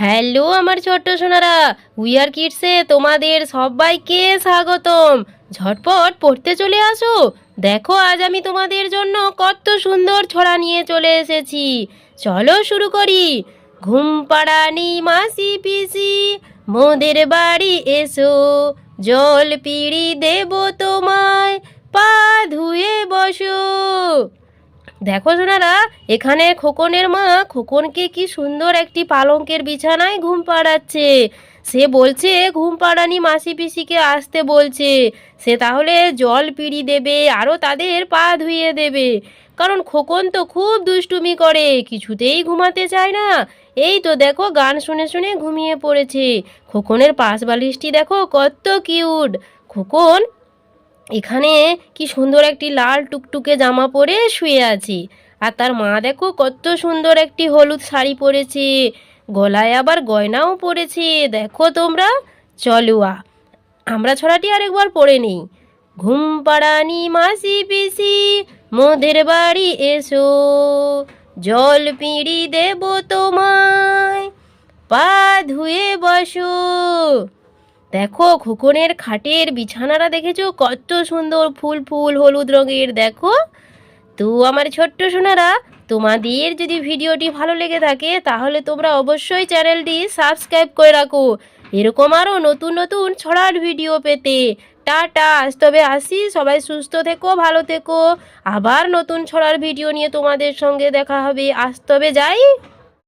Hello আমার ছোট্ট Sonara wear কিডসে তোমাদের সবাইকে স্বাগতম। ঝটপট পড়তে চলে আসো। দেখো আজ আমি তোমাদের জন্য কত সুন্দর ছড়া নিয়ে চলে এসেছি। চলো শুরু করি। ঘুম পাড়ানি মাসি পিসি, মোদের বাড়ি এসো। জল পিড়ি দেব তোমায়। দেখো সোনারা, এখানে খোকনের মা খোকনকে কি সুন্দর একটি পালঙ্কের বিছানায় ঘুম পাড়াচ্ছে। সে বলছে, ঘুম পাড়ানি মাসি পিসিকে আসতে বলছে। সে তাহলে জল পিড়ি দেবে আরও তাদের পা ধুইয়ে দেবে। কারণ খোকন তো খুব দুষ্টুমি করে, কিছুতেই ঘুমাতে চায় না। এই তো দেখো, গান শুনে শুনে ঘুমিয়ে পড়েছে। খোকনের পাশ বালিশটি দেখো কত কিউট। খোকন এখানে কি সুন্দর একটি লাল টুকটুকে জামা পরে শুয়ে আছে। আর তার মা দেখো কত সুন্দর একটি হলুদ শাড়ি পরেছে। গলায় আবার গয়নাও পরেছে। দেখো তোমরা চলো আ আমরা ছড়াটি আরেকবার পড়ে নিই। ঘুম পাড়ানি মাসি পিসি, মোদের বাড়ি এসো। জল পিঁড়ি দেব তোমায়, পা ধুয়ে বসো। দেখো খোকনের খাটের বিছানাটা দেখেছ? কত সুন্দর ফুল ফুল, হলুদ রঙের, দেখো। তো আমার ছোট্ট সোনারা, তোমাদের যদি ভিডিওটি ভালো লেগে থাকে, তাহলে তোমরা অবশ্যই চ্যানেলটি সাবস্ক্রাইব করে রাখো। এরকম আরও নতুন নতুন ছড়ার ভিডিও পেতে। টাটা, আজ তবে আসি। সবাই সুস্থ থেকো, ভালো থেকো। আবার নতুন ছড়ার ভিডিও নিয়ে তোমাদের সঙ্গে দেখা হবে। আজ তবে যাই।